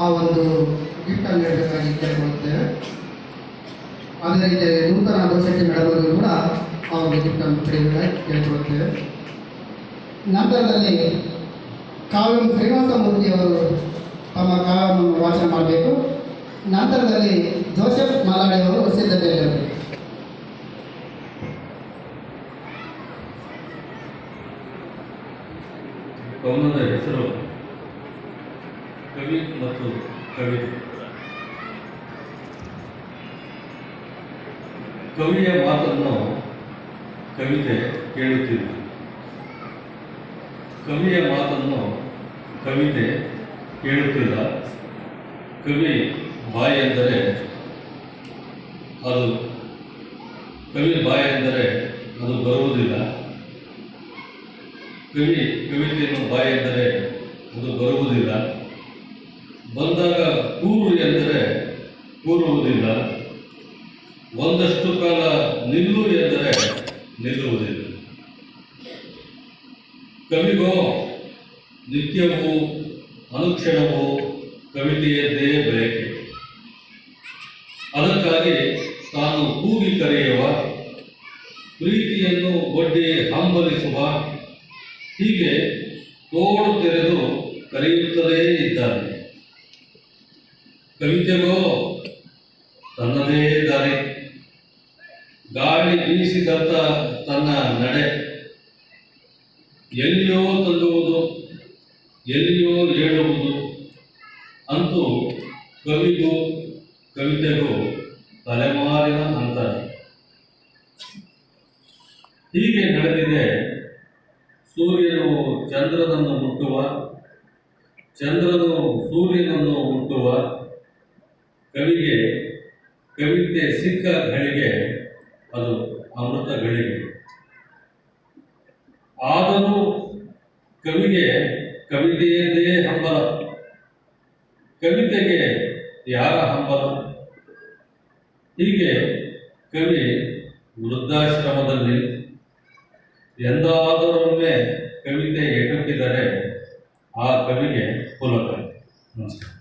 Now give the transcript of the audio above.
ಆ ಒಂದು ಗಿಫ್ಟನ್ನು ನೀಡಬೇಕಾಗಿ ಕೇಳಿಕೊಳ್ಳುತ್ತೇವೆ ಅದೇ ರೀತಿ ನೂತನ ದೋಷಕ್ಕೆ ನಡೆದವರು ಕೂಡ ಆ ಒಂದು ಗಿಫ್ಟನ್ನು ಪಡೆಯಬೇಕಾಗಿ ಕೇಳಿಕೊಳ್ಳುತ್ತೇವೆ ನಂತರದಲ್ಲಿ ಕಾವ್ಯ ಶ್ರೀನಿವಾಸ ಮೂರ್ತಿಯವರು ತಮ್ಮ ಕಾವ್ಯವನ್ನು ವಾಚನ ಮಾಡಬೇಕು. ನಂತರದಲ್ಲಿ ಜೋಸೆಫ್ ಮಲಾಡಿ ಅವರು ಸಿದ್ಧತೆಯಲ್ಲಿರಬೇಕು ಹೆಸರು. ಕವಿ ಮತ್ತು ಕವಿತೆ. ಕವಿಯ ಮಾತನ್ನು ಕವಿತೆ ಕೇಳುತ್ತಿಲ್ಲ. ಕವಿಯ ಮಾತನ್ನು ಕವಿತೆ ಕೇಳುತ್ತಿಲ್ಲ. ಕವಿ ಬಾಯಿ ಎಂದರೆ ಅದು. ಕವಿ ಬಾಯಿ ಎಂದರೆ ಅದು ಬರುವುದಿಲ್ಲ. ಕವಿ ಕವಿತೆಯನ್ನು ಬಾಯಿ ಎಂದರೆ ಅದು ಬರುವುದಿಲ್ಲ. ಬಂದಾಗ ಕೂರು ಎಂದರೆ ಕೂರುವುದಿಲ್ಲ ಒಂದಷ್ಟು ಕಾಲ ನಿಲ್ಲು ಎಂದರೆ ನಿಲ್ಲುವುದಿಲ್ಲ. ಕವಿಗೋ, ನಿತ್ಯವೂ ಅನುಕ್ಷಣವೂ ಕವಿತೆಯದ್ದೇ ಬಯಕೆ ಅದಕ್ಕಾಗಿ ತಾನು ಕೂಗಿ ಕರೆಯುವ, ಪ್ರೀತಿಯನ್ನು ಒಡ್ಡಿ ಹಂಬಲಿಸುವ, ಹೀಗೆ ತೋಳು ತೆರೆದು ಕರೆಯುತ್ತಲೇ ಇದ್ದಾನೆ. ಕವಿತೆಗೋ ತನ್ನದೇ ದಾರಿ. ಗಾಳಿ ಬೀಸಿದಂತ ತನ್ನ ನಡೆ. ಎಲ್ಲಿಯೋ ತಲ್ಲುವುದು, ಎಲ್ಲಿಯೋ ಹೇಳುವುದು ಅಂತೂ ಕವಿಗೂ ಕವಿತೆಗೂ ತಲೆಮಾರಿನ ಅಂತರ. ಹೀಗೆ ನಡೆದಿದೆ. ಸೂರ್ಯನು ಚಂದ್ರನನ್ನು ಮುಟ್ಟುವ, ಚಂದ್ರನು ಸೂರ್ಯನನ್ನು ಮುಟ್ಟುವ. ಕವಿಗೆ ಕವಿತೆ ಸಿಕ್ಕ ಗಳಿಗೆ ಅದು ಅಮೃತ ಗಳಿಗೆ ಆದರೂ ಕವಿಗೆ ಕವಿತೆಯದ್ದೇ ಹಂಬಲ. ಕವಿತೆಗೆ ಯಾರ ಹಂಬಲ? ಹೀಗೆ ಕವಿ ವೃದ್ಧಾಶ್ರಮದಲ್ಲಿ ಎಂದಾದರೊಮ್ಮೆ ಕವಿತೆ ಎಟುಕಿದರೆ ಆ ಕವಿಗೆ ಪುಲಕ ನಮಸ್ಕಾರ.